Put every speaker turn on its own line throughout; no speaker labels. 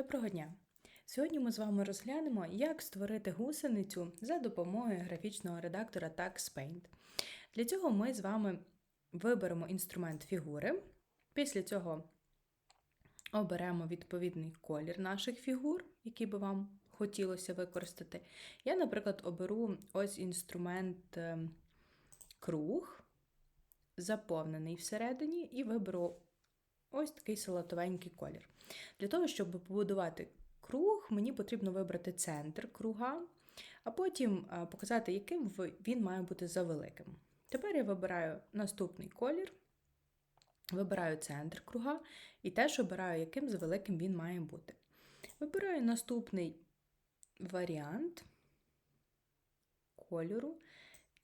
Доброго дня! Сьогодні ми з вами розглянемо, як створити гусеницю за допомогою графічного редактора TaxPaint. Для цього ми з вами виберемо інструмент фігури. Після цього оберемо відповідний колір наших фігур, який би вам хотілося використати. Я, наприклад, оберу ось інструмент е, круг, заповнений всередині, і виберу ось такий салатовенький колір. Для того, щоб побудувати круг, мені потрібно вибрати центр круга, а потім е, показати, яким він має бути завеликим. Тепер я вибираю наступний колір, вибираю центр круга і теж обираю, яким завеликим він має бути. Вибираю наступний варіант кольору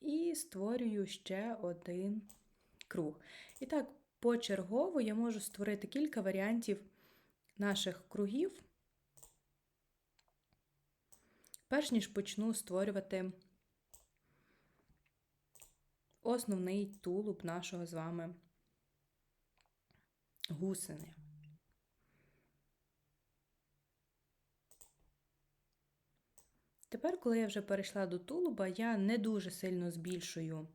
і створюю ще один круг. І так, почергово я можу створити кілька варіантів наших кругів, перш ніж почну створювати основний тулуб нашого з вами гусени. Тепер, коли я вже перейшла до тулуба, я не дуже сильно збільшую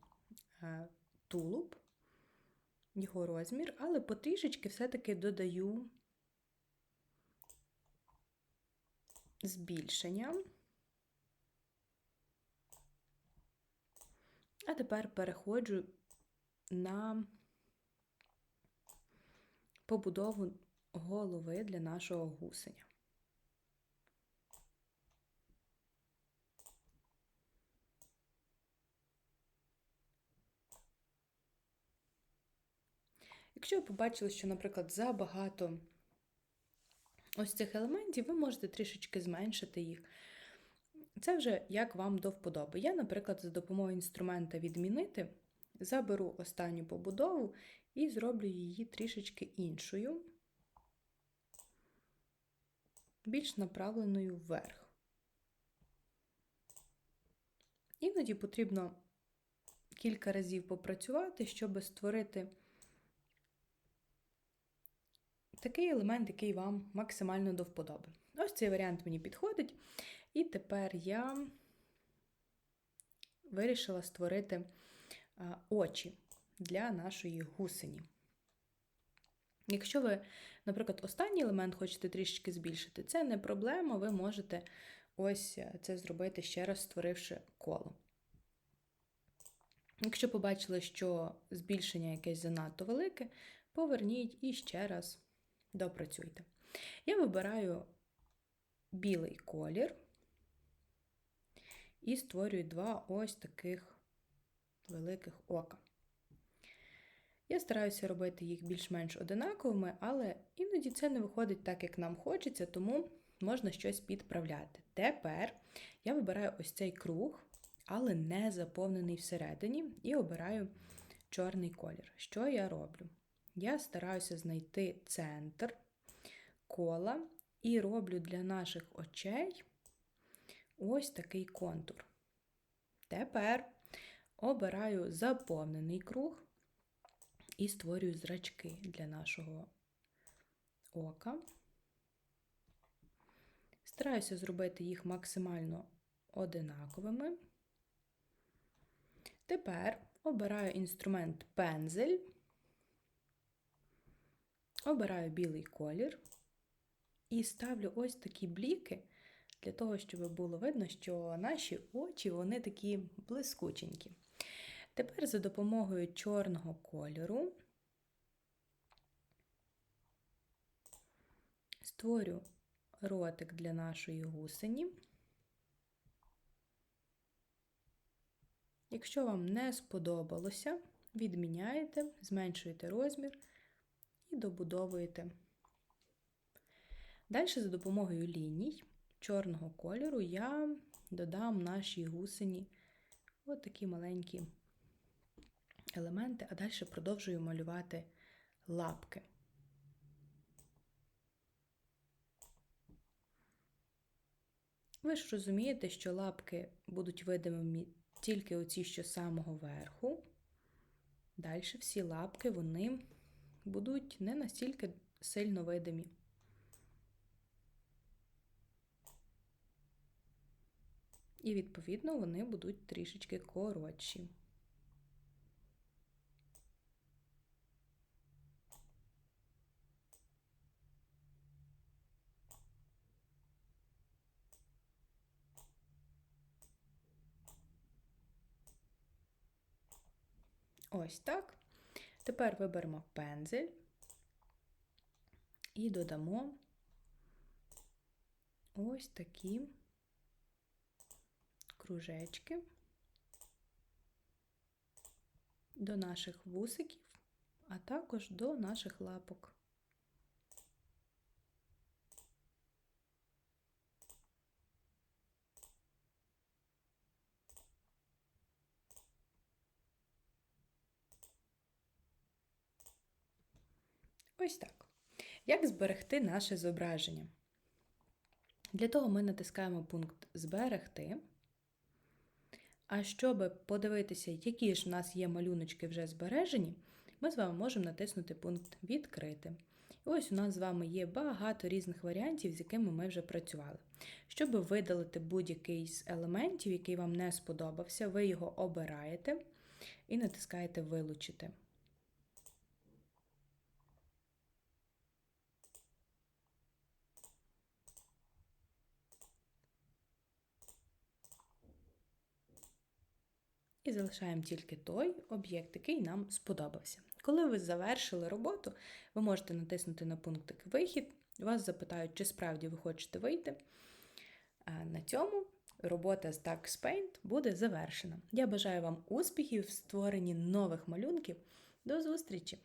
е, тулуб, його розмір, але потрішечки все-таки додаю збільшення. А тепер переходжу на побудову голови для нашого гусеня. Якщо ви побачили, що, наприклад, забагато ось цих елементів, ви можете трішечки зменшити їх. Це вже як вам до вподоби. Я, наприклад, за допомогою інструмента відмінити, заберу останню побудову і зроблю її трішечки іншою, більш направленою вверх. Іноді потрібно кілька разів попрацювати, щоб створити такий елемент, який вам максимально до вподоби. Ось цей варіант мені підходить. І тепер я вирішила створити очі для нашої гусені. Якщо ви, наприклад, останній елемент хочете трішечки збільшити, це не проблема, ви можете ось це зробити ще раз, створивши коло. Якщо побачили, що збільшення якесь занадто велике, поверніть і ще раз допрацюйте. Я вибираю білий колір і створюю два ось таких великих ока. Я стараюся робити їх більш-менш одинаковими, але іноді це не виходить так, як нам хочеться, тому можна щось підправляти. Тепер я вибираю ось цей круг, але не заповнений всередині, і обираю чорний колір. Що я роблю? Я стараюся знайти центр кола і роблю для наших очей ось такий контур. Тепер обираю заповнений круг і створюю зрачки для нашого ока. Стараюся зробити їх максимально одинаковими. Тепер обираю інструмент пензель, обираю білий колір і ставлю ось такі бліки для того, щоб було видно, що наші очі вони такі блискученькі. Тепер за допомогою чорного кольору створю ротик для нашої гусені. Якщо вам не сподобалося, відміняєте, зменшуєте розмір і добудовуєте. Далі, за допомогою ліній чорного кольору, я додам нашій гусені от такі маленькі елементи, а далі продовжую малювати лапки. Ви ж розумієте, що лапки будуть видимі тільки оці, що з самого верху. Далі всі лапки вони будуть не настільки сильно видимі. І, відповідно, вони будуть трішечки коротші. Ось так. Тепер виберемо пензель і додамо ось такі кружечки до наших вусиків, а також до наших лапок. Ось так. Як зберегти наше зображення? Для того ми натискаємо пункт Зберегти. А щоб подивитися, які ж в нас є малюночки вже збережені, ми з вами можемо натиснути пункт Відкрити. І ось у нас з вами є багато різних варіантів, з якими ми вже працювали. Щоб видалити будь-який з елементів, який вам не сподобався, ви його обираєте і натискаєте Вилучити. Залишаємо тільки той об'єкт, який нам сподобався. Коли ви завершили роботу, ви можете натиснути на пунктик Вихід, вас запитають, чи справді ви хочете вийти. На цьому робота з Tax Paint буде завершена. Я бажаю вам успіхів в створенні нових малюнків. До зустрічі!